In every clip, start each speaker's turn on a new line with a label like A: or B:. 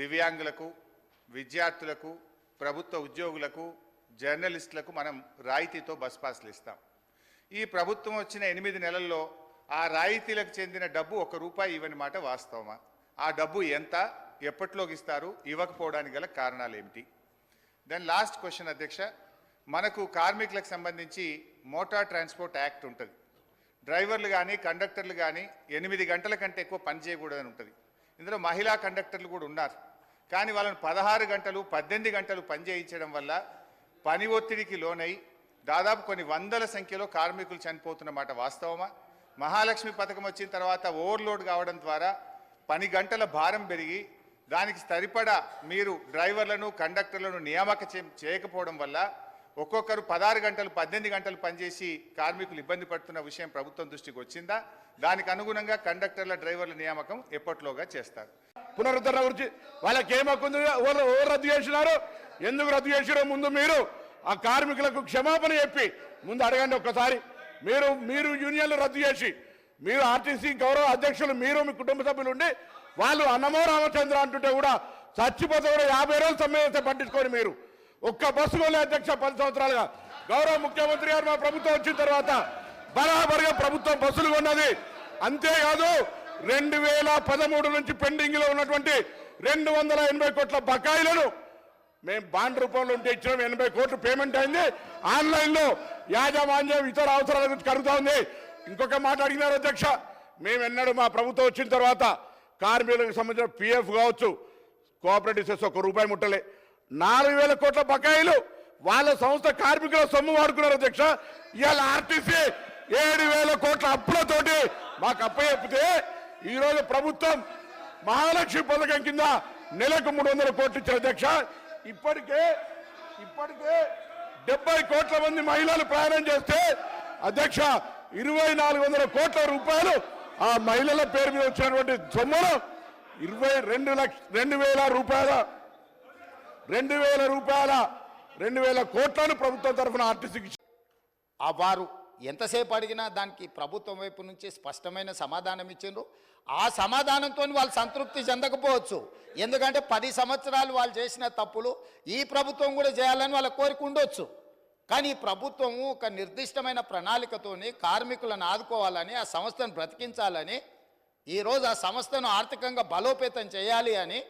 A: దివ్యాంగులకు విద్యార్థులకు ప్రభుత్వ ఉద్యోగులకు జర్నలిస్టులకు మనం రాయితీతో బస్ పాస్లు ఇస్తాం. ఈ ప్రభుత్వం వచ్చిన ఎనిమిది నెలల్లో ఆ రాయితీలకు చెందిన డబ్బు ఒక రూపాయి ఇవ్వని మాట వాస్తవమా? ఆ డబ్బు ఎంత ఎప్పట్లోకి ఇస్తారు ఇవ్వకపోవడానికి గల కారణాలు ఏమిటి? దెన్ లాస్ట్ క్వశ్చన్ అధ్యక్ష. మనకు కార్మికులకు సంబంధించి మోటార్ ట్రాన్స్పోర్ట్ యాక్ట్ ఉంటుంది. డ్రైవర్లు కానీ కండక్టర్లు కానీ ఎనిమిది గంటల కంటే ఎక్కువ పని చేయకూడదని ఉంటుంది. ఇందులో మహిళా కండక్టర్లు కూడా ఉన్నారు. కానీ వాళ్ళని పదహారు గంటలు పద్దెనిమిది గంటలు పనిచేయించడం వల్ల పని ఒత్తిడికి లోనై దాదాపు కొన్ని వందల సంఖ్యలో కార్మికులు చనిపోతున్నమాట వాస్తవమా? మహాలక్ష్మి పథకం వచ్చిన తర్వాత ఓవర్లోడ్ కావడం ద్వారా పని గంటల భారం పెరిగి దానికి సరిపడా మీరు డ్రైవర్లను కండక్టర్లను నియామక చేయకపోవడం వల్ల ఒక్కొక్కరు పదహారు గంటలు పద్దెనిమిది గంటలు పనిచేసి కార్మికులు ఇబ్బంది పడుతున్న విషయం ప్రభుత్వం దృష్టికి వచ్చిందా? దానికి అనుగుణంగా కండక్టర్ల డ్రైవర్ల నియామకం ఎప్పట్లోగా చేస్తారు?
B: పునరుద్ధరణ గురించి వాళ్ళకి ఏం హక్కు ఎవరు రద్దు చేసినారు? ఎందుకు రద్దు చేసిరో ముందు మీరు ఆ కార్మికులకు క్షమాపణ చెప్పి ముందు అడగండి ఒక్కసారి. మీరు మీరు యూనియన్లు రద్దు చేసి మీరు ఆర్టీసీ గౌరవ అధ్యక్షులు మీరు మీ కుటుంబ సభ్యులు ఉండి వాళ్ళు అన్నమో రామచంద్ర అంటుంటే కూడా చచ్చిపోతే కూడా యాభై రోజులు సమ్మె చేస్తే పట్టించుకోండి మీరు. ఒక్క బస్సు కొనే అధ్యక్ష పది సంవత్సరాలుగా. గౌరవ ముఖ్యమంత్రి గారు మా ప్రభుత్వం వచ్చిన తర్వాత బరాబరిగా ప్రభుత్వం బస్సులు కొన్నది. అంతేకాదు రెండు వేల పదమూడు నుంచి పెండింగ్లో ఉన్నటువంటి రెండు వందల ఎనభై కోట్ల బకాయిలను మేము బాండ్ రూపంలో ఉంటే ఇచ్చినాం. ఎనభై కోట్లు పేమెంట్ అయింది. ఆన్లైన్లో యాజమాన్యం ఇతర అవసరాల గురించి కలుగుతా ఉంది. ఇంకొక మాట అడిగినారు అధ్యక్ష. మేము ఎన్నడూ మా ప్రభుత్వం వచ్చిన తర్వాత కార్మికులకు సంబంధించిన పిఎఫ్ కావచ్చు కోఆపరేటివ్ ఒక రూపాయి ముట్టలే. నాలుగు వేల కోట్ల బకాయిలు వాళ్ళ సంస్థ కార్మికుల సొమ్ము వాడుకున్నారు అధ్యక్ష. ఇవాళ ఆర్టీసీ ఏడు వేల కోట్ల అప్పులతోటి మాకు అప్పచెప్పితే ఈరోజు ప్రభుత్వం మహాలక్ష్మి పథకం కింద నెలకు మూడు వందల కోట్లు ఇచ్చారు అధ్యక్ష. ఇప్పటికే ఇప్పటికే డెబ్బై కోట్ల మంది మహిళలు ప్రయాణం చేస్తే అధ్యక్ష ఇరవై నాలుగు వందల కోట్ల రూపాయలు ఆ మహిళల పేరు మీద వచ్చినటువంటి సొమ్మును ఇరవై రెండు లక్ష రెండు వేల రూపాయల రెండు వేల రూపాయల రెండు వేల కోట్లను ప్రభుత్వం తరఫున ఆర్టీసీకి
C: ఆ వారు ఎంతసేపు అడిగినా దానికి ప్రభుత్వం వైపు నుంచి స్పష్టమైన సమాధానం ఇచ్చిండ్రు. ఆ సమాధానంతో వాళ్ళు సంతృప్తి చెందకపోవచ్చు. ఎందుకంటే పది సంవత్సరాలు వాళ్ళు చేసిన తప్పులు ఈ ప్రభుత్వం కూడా చేయాలని వాళ్ళ కోరిక ఉండొచ్చు. కానీ ఈ ప్రభుత్వం ఒక నిర్దిష్టమైన ప్రణాళికతోని కార్మికులను ఆదుకోవాలని ఆ సంస్థను బ్రతికించాలని ఈరోజు ఆ సంస్థను ఆర్థికంగా బలోపేతం చేయాలి అని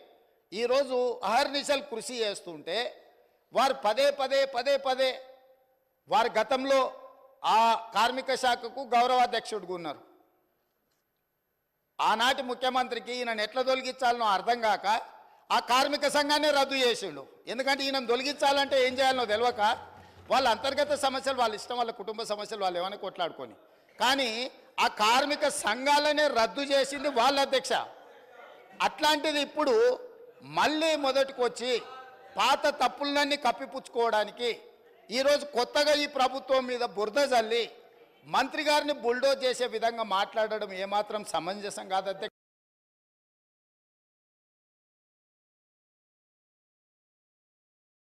C: ఈరోజు అహర్నిశలు కృషి చేస్తుంటే వారు పదే పదే పదే పదే వారు గతంలో ఆ కార్మిక శాఖకు గౌరవాధ్యక్షుడిగా ఉన్నారు. ఆనాటి ముఖ్యమంత్రికి ఈయనను ఎట్లా తొలగించాలనో అర్థం కాక ఆ కార్మిక సంఘాన్ని రద్దు చేసిండు. ఎందుకంటే ఈయన తొలగించాలంటే ఏం చేయాలనో తెలియక వాళ్ళ అంతర్గత సమస్యలు వాళ్ళ ఇష్టం వాళ్ళ కుటుంబ సమస్యలు వాళ్ళు ఏమైనా కొట్లాడుకొని. కానీ ఆ కార్మిక సంఘాలనే రద్దు చేసింది వాళ్ళ అధ్యక్ష. అట్లాంటిది ఇప్పుడు మళ్ళీ మొదటికి వచ్చి పాత తప్పులన్నీ కప్పిపుచ్చుకోవడానికి ఈరోజు కొత్తగా ఈ ప్రభుత్వం మీద బురద జల్లి మంత్రి గారిని బుల్డోజ్ చేసే విధంగా మాట్లాడడం ఏమాత్రం సమంజసం కాదు